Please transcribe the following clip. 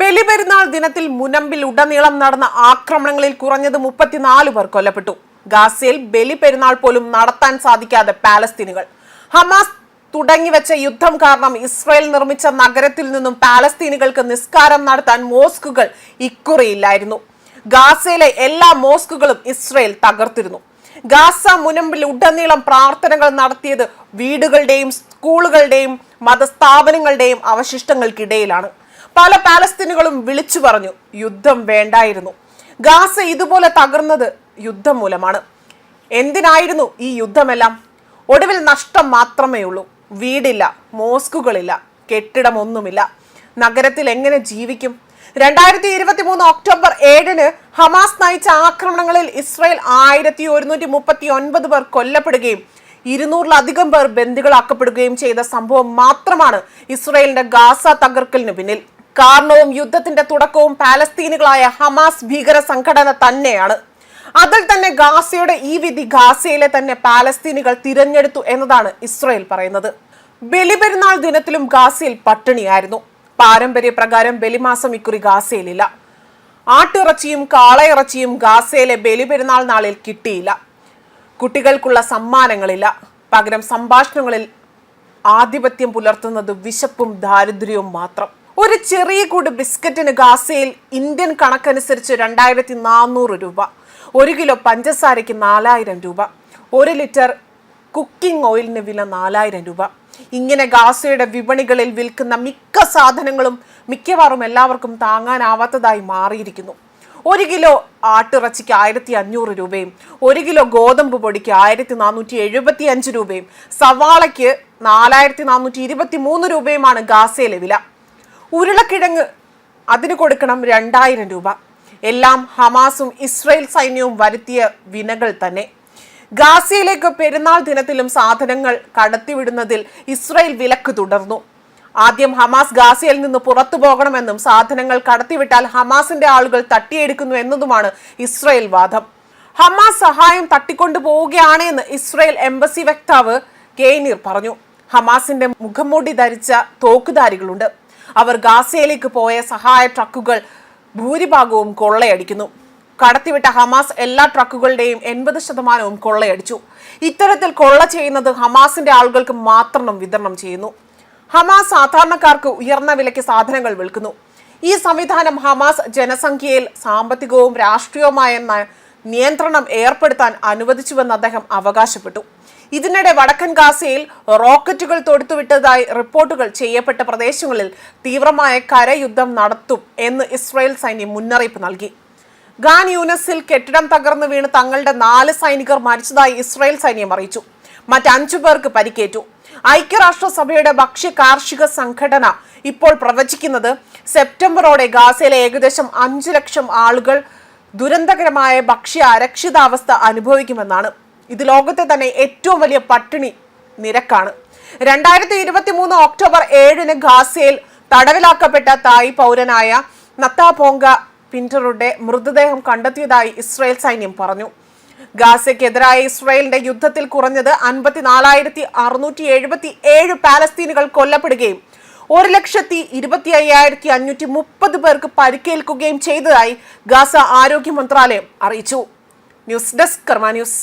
ബലിപെരുന്നാൾ ദിനത്തിൽ മുനമ്പിൽ ഉടനീളം നടന്ന ആക്രമണങ്ങളിൽ കുറഞ്ഞത് മുപ്പത്തിനാല് പേർ കൊല്ലപ്പെട്ടു. ഗാസയിൽ ബലിപെരുന്നാൾ പോലും നടത്താൻ സാധിക്കാതെ പാലസ്തീനുകൾ. ഹമാസ് തുടങ്ങിവെച്ച യുദ്ധം കാരണം ഇസ്രായേൽ നിർമ്മിച്ച നഗരത്തിൽ നിന്നും പാലസ്തീനുകൾക്ക് നിസ്കാരം നടത്താൻ മോസ്കുകൾ ഇക്കുറിയില്ലായിരുന്നു. ഗാസയിലെ എല്ലാ മോസ്കുകളും ഇസ്രായേൽ തകർത്തിരുന്നു. ഗാസ മുനമ്പിൽ ഉടനീളം പ്രാർത്ഥനകൾ നടത്തിയത് വീടുകളുടെയും സ്കൂളുകളുടെയും മതസ്ഥാപനങ്ങളുടെയും അവശിഷ്ടങ്ങൾക്കിടയിലാണ്. പല പാലസ്തീനുകളും വിളിച്ചു പറഞ്ഞു യുദ്ധം വേണ്ടായിരുന്നു. ഗാസ ഇതുപോലെ തകർന്നത് യുദ്ധം മൂലമാണ്. എന്തിനായിരുന്നു ഈ യുദ്ധമെല്ലാം? ഒടുവിൽ നഷ്ടം മാത്രമേ ഉള്ളൂ. വീടില്ല മോസ്കുകളില്ല കെട്ടിടമൊന്നുമില്ല. നഗരത്തിൽ എങ്ങനെ ജീവിക്കും? രണ്ടായിരത്തി ഇരുപത്തി മൂന്ന് ഒക്ടോബർ ഏഴിന് ഹമാസ് നയിച്ച ആക്രമണങ്ങളിൽ ഇസ്രായേൽ ആയിരത്തി ഒരുന്നൂറ്റി മുപ്പത്തി ഒൻപത് പേർ കൊല്ലപ്പെടുകയും ഇരുന്നൂറിലധികം പേർ ബന്ദികളാക്കപ്പെടുകയും ചെയ്ത സംഭവം മാത്രമാണ് ഇസ്രായേലിന്റെ ഗാസ തകർക്കലിന് പിന്നിൽ. കാരണവും യുദ്ധത്തിന്റെ തുടക്കവും പാലസ്തീനുകളായ ഹമാസ് ഭീകര സംഘടന തന്നെയാണ്. അതിൽ തന്നെ ഗാസയുടെ ഈ വിധി ഗാസയിലെ തന്നെ പാലസ്തീനുകൾ തിരഞ്ഞെടുത്തു എന്നതാണ് ഇസ്രയേൽ പറയുന്നത്. ബലിപെരുന്നാൾ ദിനത്തിലും ഗാസയിൽ പട്ടിണിയായിരുന്നു. പാരമ്പര്യ പ്രകാരം ബലിമാസം ഇക്കുറി ഗാസയിലില്ല. ആട്ടിറച്ചിയും കാളയിറച്ചിയും ഗാസയിലെ ബലിപെരുന്നാൾ നാളിൽ കിട്ടിയില്ല. കുട്ടികൾക്കുള്ള സമ്മാനങ്ങളില്ല. പകരം സംഭാഷണങ്ങളിൽ ആധിപത്യം പുലർത്തുന്നത് വിശപ്പും ദാരിദ്ര്യവും മാത്രം. ഒരു ചെറിയ കൂട് ബിസ്ക്കറ്റിന് ഗാസയിൽ ഇന്ത്യൻ കണക്കനുസരിച്ച് രണ്ടായിരത്തി നാനൂറ് രൂപ. ഒരു കിലോ പഞ്ചസാരയ്ക്ക് നാലായിരം രൂപ. ഒരു ലിറ്റർ കുക്കിംഗ് ഓയിലിന് വില നാലായിരം രൂപ. ഇങ്ങനെ ഗാസയുടെ വിപണികളിൽ വിൽക്കുന്ന മിക്ക സാധനങ്ങളും മിക്കവാറും എല്ലാവർക്കും താങ്ങാനാവാത്തതായി മാറിയിരിക്കുന്നു. ഒരു കിലോ ആട്ടിറച്ചിക്ക് ആയിരത്തി അഞ്ഞൂറ് രൂപയും ഒരു കിലോ ഗോതമ്പ് പൊടിക്ക് ആയിരത്തി നാനൂറ്റി എഴുപത്തി അഞ്ച് രൂപയും സവാളയ്ക്ക് നാലായിരത്തി നാനൂറ്റി ഇരുപത്തി മൂന്ന് രൂപയുമാണ് ഗാസയിലെ വില. ഉരുളക്കിഴങ്ങ് അതിന് കൊടുക്കണം രണ്ടായിരം രൂപ. എല്ലാം ഹമാസും ഇസ്രയേൽ സൈന്യവും വരുത്തിയ വിനകൾ തന്നെ. ഗാസയിലേക്ക് പെരുന്നാൾ ദിനത്തിലും സാധനങ്ങൾ കടത്തിവിടുന്നതിൽ ഇസ്രയേൽ വിലക്ക് തുടർന്നു. ആദ്യം ഹമാസ് ഗാസയിൽ നിന്ന് പുറത്തു പോകണമെന്നും സാധനങ്ങൾ കടത്തിവിട്ടാൽ ഹമാസിന്റെ ആളുകൾ തട്ടിയെടുക്കുന്നു എന്നതുമാണ് ഇസ്രയേൽ വാദം. ഹമാസ് സഹായം തട്ടിക്കൊണ്ടു പോവുകയാണ് എന്ന് ഇസ്രയേൽ എംബസി വക്താവ് കെയ്നീർ പറഞ്ഞു. ഹമാസിന്റെ മുഖംമൂടി ധരിച്ച തോക്കുധാരികളുണ്ട്. അവർ ഗാസയിലേക്ക് പോയ സഹായ ട്രക്കുകൾ ഭൂരിഭാഗവും കൊള്ളയടിക്കുന്നു. കടത്തിവിട്ട ഹമാസ് എല്ലാ ട്രക്കുകളുടെയും എൺപത് ശതമാനവും കൊള്ളയടിച്ചു. ഇത്തരത്തിൽ കൊള്ള ചെയ്യുന്നത് ഹമാസിന്റെ ആളുകൾക്ക് മാത്രം വിതരണം ചെയ്യുന്നു. ഹമാസ് സാധാരണക്കാർക്ക് ഉയർന്ന വിലയ്ക്ക് സാധനങ്ങൾ വിൽക്കുന്നു. ഈ സംവിധാനം ഹമാസ് ജനസംഖ്യയിൽ സാമ്പത്തികവും രാഷ്ട്രീയവുമായ നിയന്ത്രണം ഏർപ്പെടുത്താൻ അനുവദിച്ചുവെന്ന് അദ്ദേഹം അവകാശപ്പെട്ടു. ഇതിനിടെ വടക്കൻ ഗാസയിൽ റോക്കറ്റുകൾ തൊടുത്തുവിട്ടതായി റിപ്പോർട്ടുകൾ ചെയ്യപ്പെട്ട പ്രദേശങ്ങളിൽ തീവ്രമായ കരയുദ്ധം നടത്തും എന്ന് ഇസ്രായേൽ സൈന്യം മുന്നറിയിപ്പ് നൽകി. ഗാൻ യൂനസിൽ കെട്ടിടം തകർന്നു വീണ് തങ്ങളുടെ നാല് സൈനികർ മരിച്ചതായി ഇസ്രായേൽ സൈന്യം അറിയിച്ചു. മറ്റഞ്ചു പേർക്ക് പരിക്കേറ്റു. ഐക്യരാഷ്ട്രസഭയുടെ ഭക്ഷ്യ കാർഷിക സംഘടന ഇപ്പോൾ പ്രവചിക്കുന്നത് സെപ്റ്റംബറോടെ ഗാസയിലെ ഏകദേശം അഞ്ചു ലക്ഷം ആളുകൾ ദുരന്തകരമായ ഭക്ഷ്യ അരക്ഷിതാവസ്ഥ അനുഭവിക്കുമെന്നാണ്. ഇത് ലോകത്തെ തന്നെ ഏറ്റവും വലിയ പട്ടിണി നിരക്കാണ്. രണ്ടായിരത്തി ഇരുപത്തി മൂന്ന് ഒക്ടോബർ ഏഴിന് ഗാസയിൽ തടവിലാക്കപ്പെട്ട തായ് പൗരനായ നത്താപോങ്ക പിന്ററുടെ മൃതദേഹം കണ്ടെത്തിയതായി ഇസ്രായേൽ സൈന്യം പറഞ്ഞു. ഗാസയ്ക്കെതിരായ ഇസ്രായേലിന്റെ യുദ്ധത്തിൽ കുറഞ്ഞത് അൻപത്തിനാലായിരത്തി അറുന്നൂറ്റി എഴുപത്തി ഏഴ് പാലസ്തീനുകൾ കൊല്ലപ്പെടുകയും ഒരു ലക്ഷത്തി ഇരുപത്തി അയ്യായിരത്തി അഞ്ഞൂറ്റി മുപ്പത് പേർക്ക് പരിക്കേൽക്കുകയും ചെയ്തതായി ഗാസ ആരോഗ്യ മന്ത്രാലയം അറിയിച്ചു. News desk Karma news.